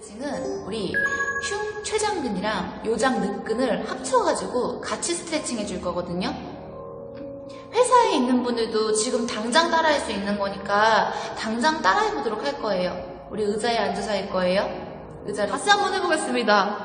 스트레칭은 우리 흉 췌장근이랑 요장 늑근을 합쳐가지고 같이 스트레칭 해줄 거거든요. 회사에 있는 분들도 지금 당장 따라할 수 있는 거니까 당장 따라해 보도록 할 거예요. 우리 의자에 앉아서 할 거예요. 의자로 다시 한번 해보겠습니다.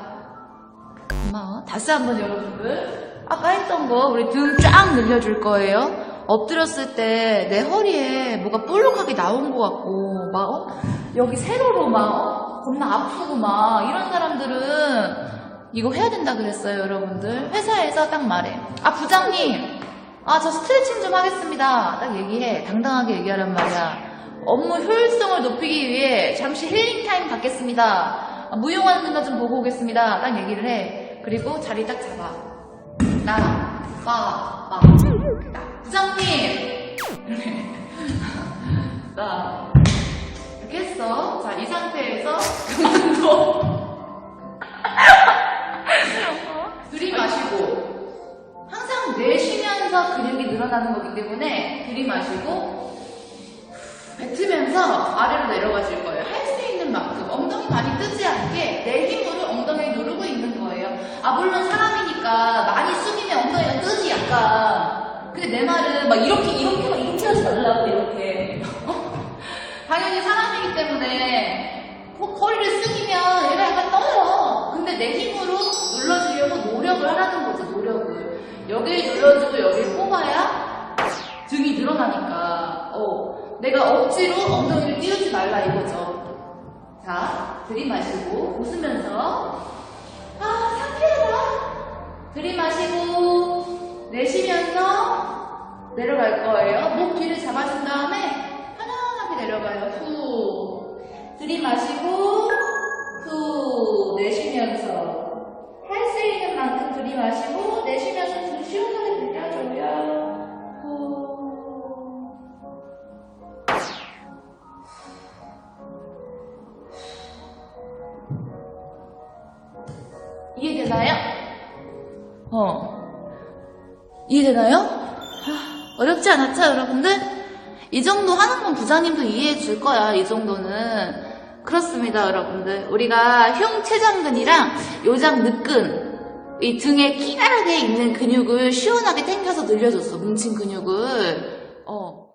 고마워. 다시 한번 여러분들. 아까 했던 거 우리 등 쫙 늘려줄 거예요. 엎드렸을 때 내 허리에 뭐가 볼록하게 나온 것 같고 막 어? 여기 세로로 막 어? 겁나 아프고 막 이런 사람들은 이거 해야 된다 그랬어요 여러분들. 회사에서 딱 말해. 아 부장님! 아 저 스트레칭 좀 하겠습니다. 딱 얘기해. 당당하게 얘기하란 말이야. 업무 효율성을 높이기 위해 잠시 힐링 타임 갖겠습니다. 아, 무용하는 누나 좀 보고 오겠습니다. 딱 얘기를 해. 그리고 자리 딱 잡아. 나, 빠, 빠. 딱, 부장님! 나, 상태에서 강도 들이마시고, 항상 내쉬면서 근육이 늘어나는 거기 때문에 들이마시고, 뱉으면서 아래로 내려가 줄 거예요. 할 수 있는 만큼 엉덩이 많이 뜨지 않게 내 힘으로 엉덩이를 누르고 있는 거예요. 아 물론 사람이니까 많이 숙이면 엉덩이가 뜨지 약간. 근데 내 말은 막 이렇게 이렇게 막 이렇게 하지 말라고 이렇게. 당연히 사람이기 때문에 내 힘으로 눌러주려고 노력을 하라는 거죠 노력을. 여기를 눌러주고 여기를 뽑아야 등이 늘어나니까, 어, 내가 억지로 엉덩이를 띄우지 말라 이거죠. 자, 들이마시고, 웃으면서, 아, 상쾌하다. 들이마시고, 내쉬면서 내려갈 거예요. 목 뒤를 잡아준 다음에 편안하게 내려가요. 후. 들이마시고, 후. 내쉬면서. 할 수 있는 만큼 들이마시고, 내쉬면서 등 시원하게 들려줘요. 후. 이해되나요? 어. 이해되나요? 아, 어렵지 않았죠, 여러분들? 이 정도 하는 건 부장님도 이해해 줄 거야, 이 정도는. 그렇습니다, 여러분들. 우리가 흉췌장근이랑 요장 늑근, 이 등에 키나랗게 있는 근육을 시원하게 당겨서 늘려줬어, 뭉친 근육을. 어.